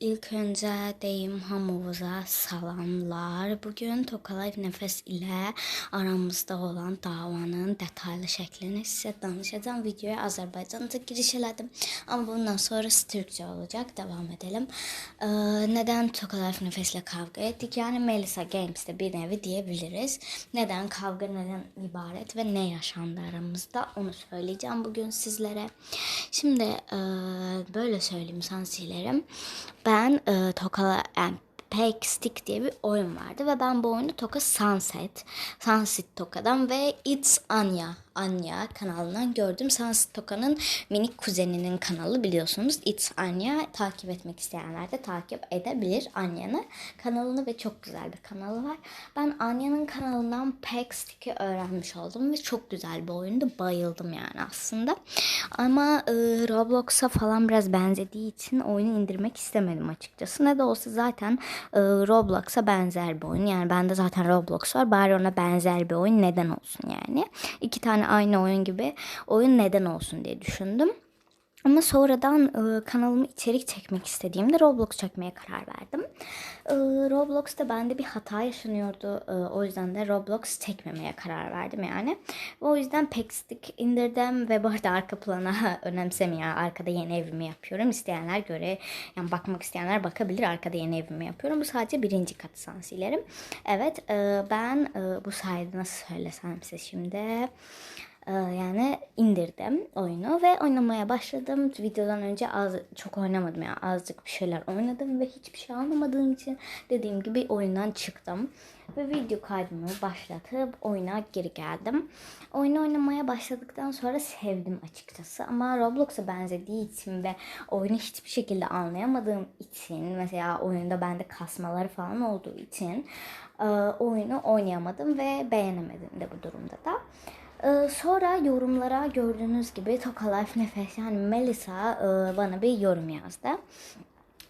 İlk önce deyim hamımıza salamlar. Bugün Tokalife Nefes ile aramızda olan davanın detaylı şeklini size danışacağım. Videoya Azerbaycanca giriş elədim. Ama bundan sonrası Türkçe olacak. Devam edelim. Ee, neden Tokalife Nefes ile kavga ettik? Yani Melisa Games'te bir nevi diyebiliriz. Neden kavga neden ibaret ve ne yaşandı aramızda onu söyleyeceğim bugün sizlere. Şimdi e, böyle söyleyeyim sansilerim. Ben e, Tokala yani Peg Stick diye bir oyun vardı ve ben bu oyunu Toka Sunset, Sunset Toka'dan ve It's Anya, Anya kanalından gördüm. Sunset Toka'nın minik kuzeninin kanalı biliyorsunuz. It's Anya takip etmek isteyenler de takip edebilir Anya'nın kanalını ve çok güzel bir kanalı var. Ben Anya'nın kanalından Peg Stick'i öğrenmiş oldum ve çok güzel bir oyundu. Bayıldım yani aslında. Ama e, Roblox'a falan biraz benzediği için oyunu indirmek istemedim açıkçası. Ne de olsa zaten e, Roblox'a benzer bir oyun. Yani bende zaten Roblox var. Bari ona benzer bir oyun neden olsun yani. İki tane aynı oyun gibi oyun neden olsun diye düşündüm. Ama sonradan e, kanalıma içerik çekmek istediğimde Roblox çekmeye karar verdim. E, Roblox'ta bende bir hata yaşanıyordu. E, o yüzden de Roblox çekmemeye karar verdim yani. O yüzden Pexstick indirdim ve bu arada arka plana önemsemiyor. Arkada yeni evimi yapıyorum. İsteyenler göre yani bakmak isteyenler bakabilir. Arkada yeni evimi yapıyorum. Bu sadece birinci kat sansilerim. Evet e, ben e, bu sayede nasıl söylesem size şimdi... Ee, yani indirdim oyunu ve oynamaya başladım. Videodan önce az çok oynamadım yani azıcık bir şeyler oynadım ve hiçbir şey anlamadığım için dediğim gibi oyundan çıktım. Ve video kaydımı başlatıp oyuna geri geldim. Oyunu oynamaya başladıktan sonra sevdim açıkçası. Ama Roblox'a benzediği için ve oyunu hiçbir şekilde anlayamadığım için mesela oyunda bende kasmaları falan olduğu için e, oyunu oynayamadım ve beğenemedim de bu durumda da. Ee, sonra yorumlara gördüğünüz gibi Toka Life Nefes yani Melisa e, bana bir yorum yazdı.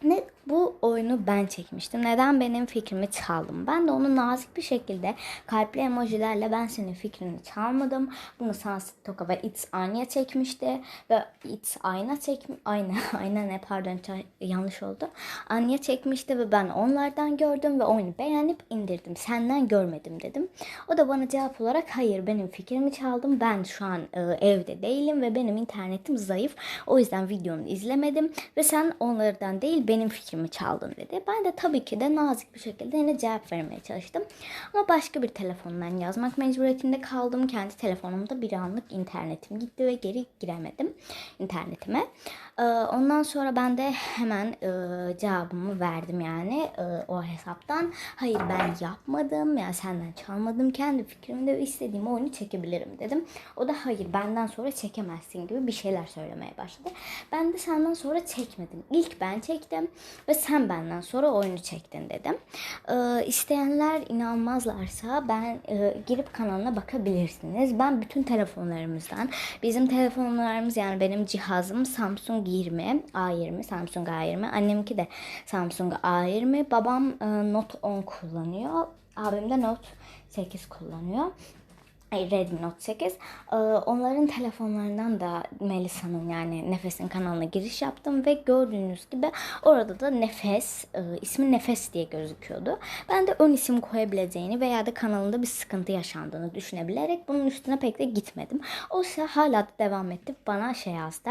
Ne bu oyunu ben çekmiştim. Neden benim fikrimi çaldım? Ben de onu nazik bir şekilde kalpli emojilerle ben senin fikrini çalmadım. Bunu Sunset Toka ve It's Anya çekmişti ve It's Ayna çek Ayna Ayna ne pardon yanlış oldu. Anya çekmişti ve ben onlardan gördüm ve oyunu beğenip indirdim. Senden görmedim dedim. O da bana cevap olarak hayır benim fikrimi çaldım. Ben şu an e, evde değilim ve benim internetim zayıf. O yüzden videonu izlemedim ve sen onlardan değil benim fikrimi çaldın dedi. Ben de tabii ki de nazik bir şekilde yine cevap vermeye çalıştım. Ama başka bir telefondan yazmak mecburiyetinde kaldım. Kendi telefonumda bir anlık internetim gitti ve geri giremedim internetime. Ee, ondan sonra ben de hemen e, cevabımı verdim yani e, o hesaptan. Hayır ben yapmadım ya senden çalmadım. Kendi fikrimde istediğim oyunu çekebilirim dedim. O da hayır benden sonra çekemezsin gibi bir şeyler söylemeye başladı. Ben de senden sonra çekmedim. İlk ben çektim ve sen benden sonra oyunu çektin dedim. Ee, isteyenler inanmazlarsa ben e, girip kanalına bakabilirsiniz. Ben bütün telefonlarımızdan bizim telefonlarımız yani benim cihazım Samsung 20 A20 Samsung A20 annemki de Samsung A20 babam e, Note 10 kullanıyor. Abim de Note 8 kullanıyor. Redmi Note 8. Ee, onların telefonlarından da Melisa'nın yani Nefes'in kanalına giriş yaptım ve gördüğünüz gibi orada da Nefes, e, ismi Nefes diye gözüküyordu. Ben de ön isim koyabileceğini veya da kanalında bir sıkıntı yaşandığını düşünebilerek bunun üstüne pek de gitmedim. O ise hala da devam etti. Bana şey yazdı.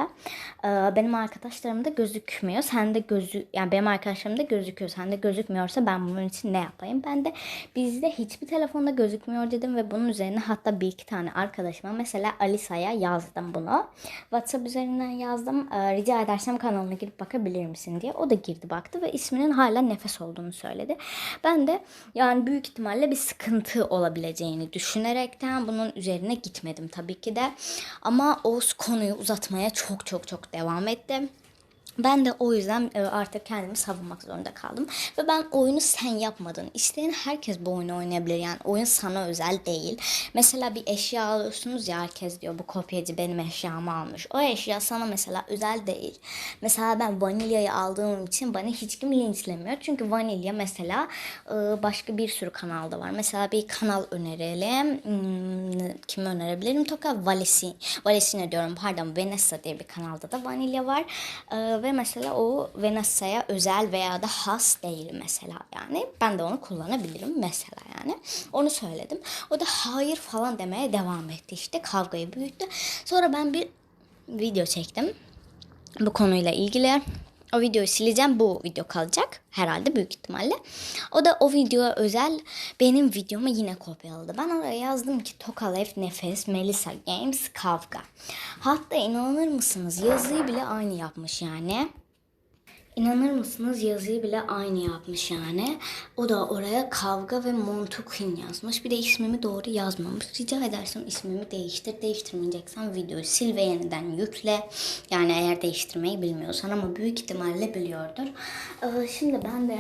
Ee, benim arkadaşlarımda gözükmüyor. Sen de gözü yani benim arkadaşlarımda gözüküyor. Sen de gözükmüyorsa ben bunun için ne yapayım? Ben de bizde hiçbir telefonda gözükmüyor dedim ve bunun üzerine hatta bir iki tane arkadaşıma mesela Alisa'ya yazdım bunu. WhatsApp üzerinden yazdım. E, rica edersem kanalına girip bakabilir misin diye. O da girdi baktı ve isminin hala nefes olduğunu söyledi. Ben de yani büyük ihtimalle bir sıkıntı olabileceğini düşünerekten bunun üzerine gitmedim tabii ki de. Ama o konuyu uzatmaya çok çok çok devam ettim. Ben de o yüzden e, artık kendimi savunmak zorunda kaldım. Ve ben oyunu sen yapmadın. İsteyen herkes bu oyunu oynayabilir. Yani oyun sana özel değil. Mesela bir eşya alıyorsunuz ya herkes diyor bu kopyacı benim eşyamı almış. O eşya sana mesela özel değil. Mesela ben vanilyayı aldığım için bana hiç kim linçlemiyor. Çünkü vanilya mesela e, başka bir sürü kanalda var. Mesela bir kanal önerelim. Hmm, kimi önerebilirim? Toka Valesi. Valesine diyorum pardon. Vanessa diye bir kanalda da vanilya var. E, ve ve mesela o Vanessa'ya özel veya da has değil mesela yani. Ben de onu kullanabilirim mesela yani. Onu söyledim. O da hayır falan demeye devam etti işte kavgayı büyüttü. Sonra ben bir video çektim bu konuyla ilgili. O videoyu sileceğim. Bu video kalacak herhalde büyük ihtimalle. O da o videoya özel benim videomu yine kopyaladı. Ben oraya yazdım ki Tokalev Nefes, Melisa Games, Kavga. Hatta inanır mısınız yazıyı bile aynı yapmış yani. İnanır mısınız yazıyı bile aynı yapmış yani. O da oraya kavga ve Montukin yazmış. Bir de ismimi doğru yazmamış. Rica edersem ismimi değiştir. Değiştirmeyeceksen videoyu sil ve yeniden yükle. Yani eğer değiştirmeyi bilmiyorsan ama büyük ihtimalle biliyordur. Ee, Şimdi ben de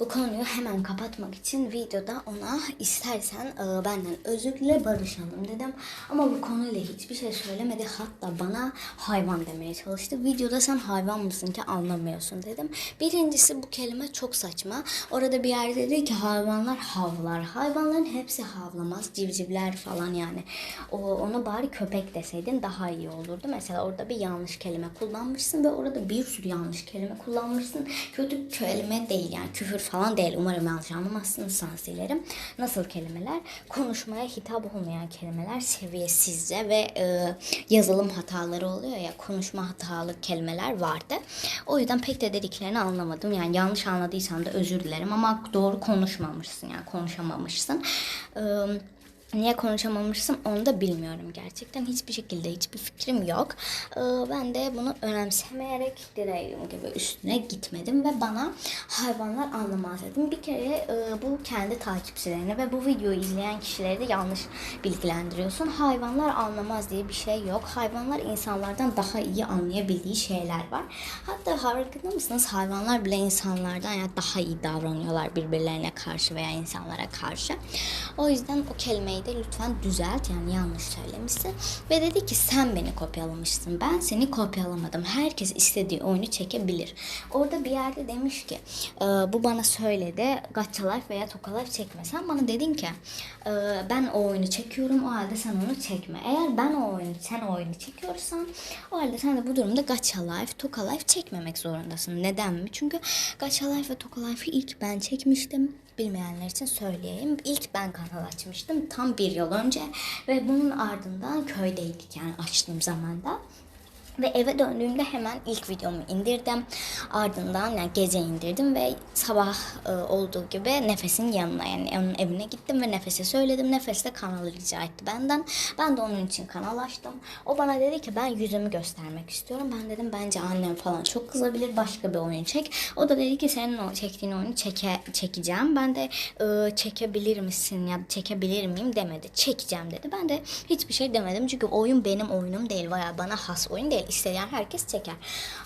bu konuyu hemen kapatmak için videoda ona istersen e, benden özür dile barışalım dedim. Ama bu konuyla hiçbir şey söylemedi. Hatta bana hayvan demeye çalıştı. Videoda sen hayvan mısın ki anlamıyorsun dedim. Birincisi bu kelime çok saçma. Orada bir yerde dedi ki hayvanlar havlar. Hayvanların hepsi havlamaz. Civcivler falan yani. O, ona bari köpek deseydin daha iyi olurdu. Mesela orada bir yanlış kelime kullanmışsın ve orada bir sürü yanlış kelime kullanmışsın. Kötü kelime değil yani küfür falan değil. Umarım yanlış anlamazsınız sansilerim. Nasıl kelimeler? Konuşmaya hitap olmayan kelimeler seviyesizce ve e, yazılım hataları oluyor ya konuşma hatalı kelimeler vardı. O yüzden pek de dediklerini anlamadım. Yani yanlış anladıysam da özür dilerim ama doğru konuşmamışsın yani konuşamamışsın. Eee Niye konuşamamışsın onu da bilmiyorum gerçekten. Hiçbir şekilde hiçbir fikrim yok. Ee, ben de bunu önemsemeyerek direğim gibi üstüne gitmedim ve bana hayvanlar anlamaz dedim. Bir kere e, bu kendi takipçilerini ve bu videoyu izleyen kişileri de yanlış bilgilendiriyorsun. Hayvanlar anlamaz diye bir şey yok. Hayvanlar insanlardan daha iyi anlayabildiği şeyler var. Hatta farkında mısınız? Hayvanlar bile insanlardan ya daha iyi davranıyorlar birbirlerine karşı veya insanlara karşı. O yüzden o kelimeyi de lütfen düzelt yani yanlış söylemişsin. Ve dedi ki sen beni kopyalamışsın. Ben seni kopyalamadım. Herkes istediği oyunu çekebilir. Orada bir yerde demiş ki e, bu bana söyledi. Life veya Toka Life çekme. Sen bana dedin ki e, ben o oyunu çekiyorum o halde sen onu çekme. Eğer ben o oyunu sen o oyunu çekiyorsan o halde sen de bu durumda Gacha Life, Toka Life çekmemek zorundasın. Neden mi? Çünkü Gacha Life ve Toka Life'ı ilk ben çekmiştim. Bilmeyenler için söyleyeyim. İlk ben kanal açmıştım tam bir yıl önce ve bunun ardından köydeydik yani açtığım zamanda. Ve eve döndüğümde hemen ilk videomu indirdim. Ardından yani gece indirdim ve sabah e, olduğu gibi Nefes'in yanına yani onun evine gittim ve Nefes'e söyledim. Nefes de kanalı rica etti benden. Ben de onun için kanal açtım. O bana dedi ki ben yüzümü göstermek istiyorum. Ben dedim bence annem falan çok kızabilir başka bir oyun çek. O da dedi ki senin o çektiğin oyunu çeke, çekeceğim. Ben de e, çekebilir misin ya çekebilir miyim demedi. Çekeceğim dedi. Ben de hiçbir şey demedim. Çünkü oyun benim oyunum değil. Veya bana has oyun değil. İsteyen herkes çeker.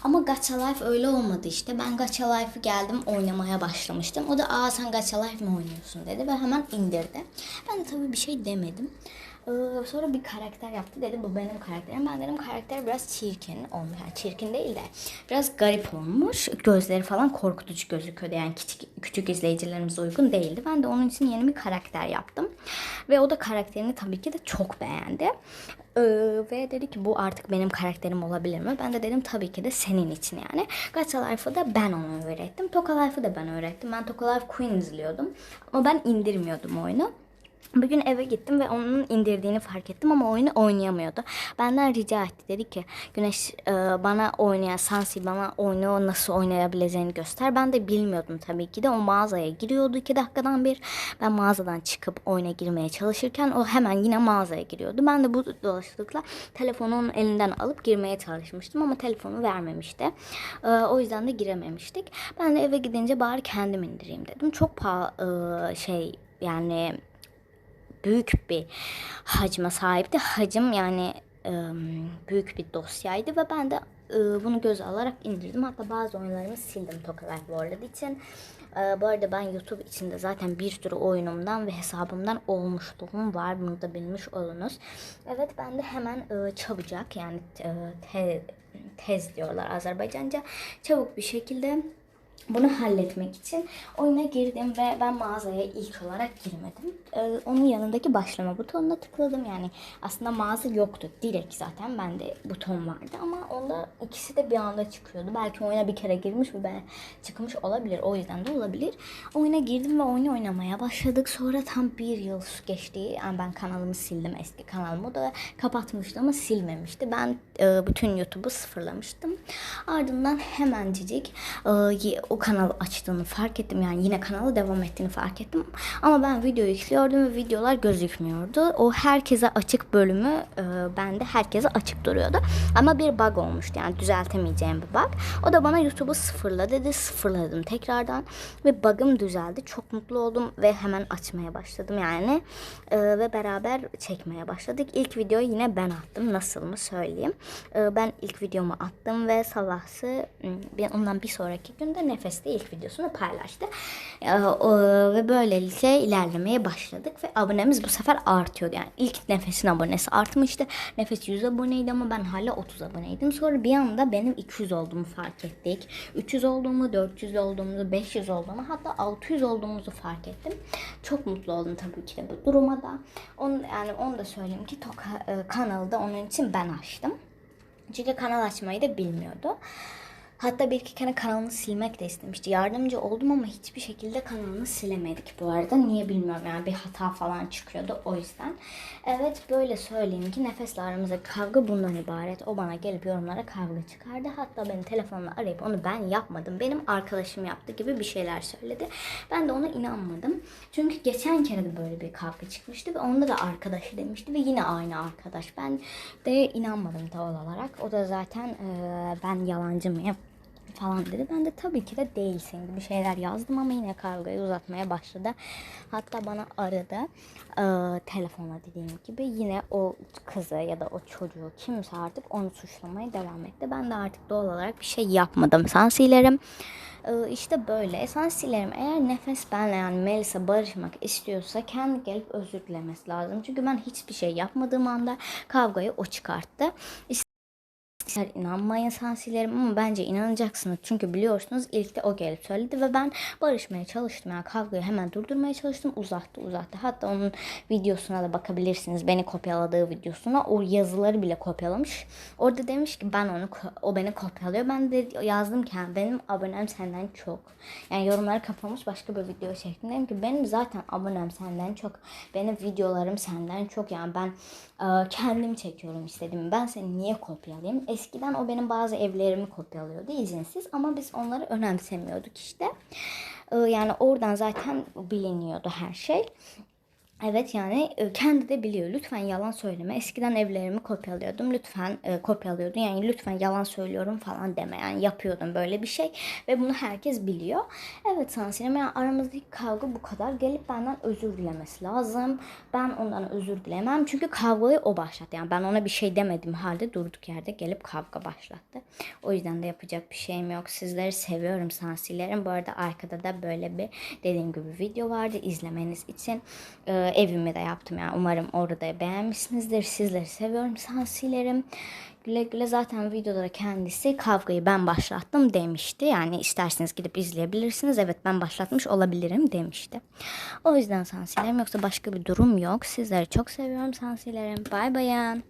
Ama Gacha Life öyle olmadı işte. Ben Gacha Life'ı geldim oynamaya başlamıştım. O da aa sen Gacha Life mi oynuyorsun dedi ve hemen indirdi. Ben de tabii bir şey demedim. Ee, sonra bir karakter yaptı dedi bu benim karakterim. Ben dedim karakter biraz çirkin olmuş. Yani çirkin değil de biraz garip olmuş. Gözleri falan korkutucu gözüküyordu. Yani küçük, küçük izleyicilerimize uygun değildi. Ben de onun için yeni bir karakter yaptım. Ve o da karakterini tabii ki de çok beğendi. Ee, ve dedi ki bu artık benim karakterim olabilir mi? Ben de dedim tabii ki de senin için yani. Gacha Life'ı da ben ona öğrettim. Toka Life'ı da ben öğrettim. Ben Toka Life Queen izliyordum. Ama ben indirmiyordum oyunu. Bugün eve gittim ve onun indirdiğini fark ettim ama oyunu oynayamıyordu. Benden rica etti. Dedi ki Güneş e, bana oynayan Sansi bana oyunu nasıl oynayabileceğini göster. Ben de bilmiyordum tabii ki de. O mağazaya giriyordu iki dakikadan bir. Ben mağazadan çıkıp oyuna girmeye çalışırken o hemen yine mağazaya giriyordu. Ben de bu dolaşıklıkla telefonu elinden alıp girmeye çalışmıştım ama telefonu vermemişti. E, o yüzden de girememiştik. Ben de eve gidince bari kendim indireyim dedim. Çok pahalı e, şey yani büyük bir hacme sahipti. Hacim yani büyük bir dosyaydı ve ben de bunu göze alarak indirdim. Hatta bazı oyunlarımı sildim Toka Life World için. bu arada ben YouTube içinde zaten bir sürü oyunumdan ve hesabımdan olmuşluğum var. Bunu da bilmiş olunuz. Evet ben de hemen çabucak yani te, tez diyorlar Azerbaycanca. Çabuk bir şekilde Bunu halletmek için oyuna girdim ve ben mağazaya ilk olarak girmedim. Ee, onun yanındaki başlama butonuna tıkladım. Yani aslında mağaza yoktu. Direkt zaten bende buton vardı ama onda ikisi de bir anda çıkıyordu. Belki oyuna bir kere girmiş ve ben çıkmış olabilir. O yüzden de olabilir. Oyuna girdim ve oyunu oynamaya başladık. Sonra tam bir yıl geçti. Yani ben kanalımı sildim. Eski kanalımı da kapatmıştı ama silmemişti. Ben e, bütün YouTube'u sıfırlamıştım. Ardından hemencik e, o kanalı açtığını fark ettim. Yani yine kanalı devam ettiğini fark ettim. Ama ben video yüklüyordum ve videolar gözükmüyordu. O herkese açık bölümü e, bende herkese açık duruyordu. Ama bir bug olmuştu. Yani düzeltemeyeceğim bir bug. O da bana YouTube'u sıfırla dedi. Sıfırladım tekrardan ve bug'ım düzeldi. Çok mutlu oldum ve hemen açmaya başladım yani. E, ve beraber çekmeye başladık. İlk videoyu yine ben attım. Nasıl mı söyleyeyim. E, ben ilk videomu attım ve sabahsı m, bir- ondan bir sonraki günde Nefes'te ilk videosunu paylaştı. E, o- ve böylelikle ilerlemeye başladık ve abonemiz bu sefer artıyordu. Yani ilk Nefes'in abonesi artmıştı. Nefes 100 aboneydi ama ben hala 30 aboneydim. Sonra bir anda benim 200 olduğumu fark ettik. 300 olduğumu, 400 olduğumuzu, 500 olduğumu hatta 600 olduğumuzu fark ettim. Çok mutlu oldum tabii ki de bu duruma da. Onu, yani onu da söyleyeyim ki Toka e, kanalı da onun için ben açtım. Çünkü kanal açmayı da bilmiyordu. Hatta bir iki kere kanalını silmek de istemişti. Yardımcı oldum ama hiçbir şekilde kanalını silemedik bu arada. Niye bilmiyorum yani bir hata falan çıkıyordu o yüzden. Evet böyle söyleyeyim ki nefesle aramızdaki kavga bundan ibaret. O bana gelip yorumlara kavga çıkardı. Hatta beni telefonla arayıp onu ben yapmadım. Benim arkadaşım yaptı gibi bir şeyler söyledi. Ben de ona inanmadım. Çünkü geçen kere de böyle bir kavga çıkmıştı ve onda da arkadaşı demişti ve yine aynı arkadaş. Ben de inanmadım doğal olarak. O da zaten eee, ben yalancı mıyım? Falan dedi. Ben de tabii ki de değilsin gibi şeyler yazdım ama yine kavgayı uzatmaya başladı. Hatta bana aradı eee telefonla dediğim gibi yine o kızı ya da o çocuğu kimse artık onu suçlamaya devam etti. Ben de artık doğal olarak bir şey yapmadım. Sansilerim ee, işte böyle. Sansilerim eğer nefes benle yani Melisa barışmak istiyorsa kendi gelip özür dilemesi lazım. Çünkü ben hiçbir şey yapmadığım anda kavgayı o çıkarttı. İster inanmayın sansilerim ama bence inanacaksınız. Çünkü biliyorsunuz ilk de o gelip söyledi ve ben barışmaya çalıştım. Yani kavgayı hemen durdurmaya çalıştım. Uzattı uzattı. Hatta onun videosuna da bakabilirsiniz. Beni kopyaladığı videosuna. O yazıları bile kopyalamış. Orada demiş ki ben onu o beni kopyalıyor. Ben de yazdım ki "Yani benim abonem senden çok. Yani yorumları kapamış başka bir video çektim. Dedim ki benim zaten abonem senden çok. Benim videolarım senden çok. Yani ben kendim çekiyorum istedim. Ben seni niye kopyalayayım? Eskiden o benim bazı evlerimi kopyalıyordu izinsiz ama biz onları önemsemiyorduk işte. E, yani oradan zaten biliniyordu her şey. Evet yani e, kendi de biliyor. Lütfen yalan söyleme. Eskiden evlerimi kopyalıyordum. Lütfen e, kopyalıyordun. Yani lütfen yalan söylüyorum falan deme. Yani yapıyordum böyle bir şey. Ve bunu herkes biliyor. Evet Sansinim yani aramızdaki kavga bu kadar. Gelip benden özür dilemesi lazım. Ben ondan özür dilemem. Çünkü kavgayı o başlattı. Yani ben ona bir şey demedim halde durduk yerde gelip kavga başlattı. O yüzden de yapacak bir şeyim yok. Sizleri seviyorum Sansilerim. Bu arada arkada da böyle bir dediğim gibi video vardı izlemeniz için. Ee, evimi de yaptım yani. Umarım orada da beğenmişsinizdir. Sizleri seviyorum Sansilerim. Güle güle zaten videoda da kendisi kavgayı ben başlattım demişti. Yani isterseniz gidip izleyebilirsiniz. Evet ben başlatmış olabilirim demişti. O yüzden Sansilerim yoksa başka bir durum yok. Sizleri çok seviyorum Sansilerim. Bay bayan.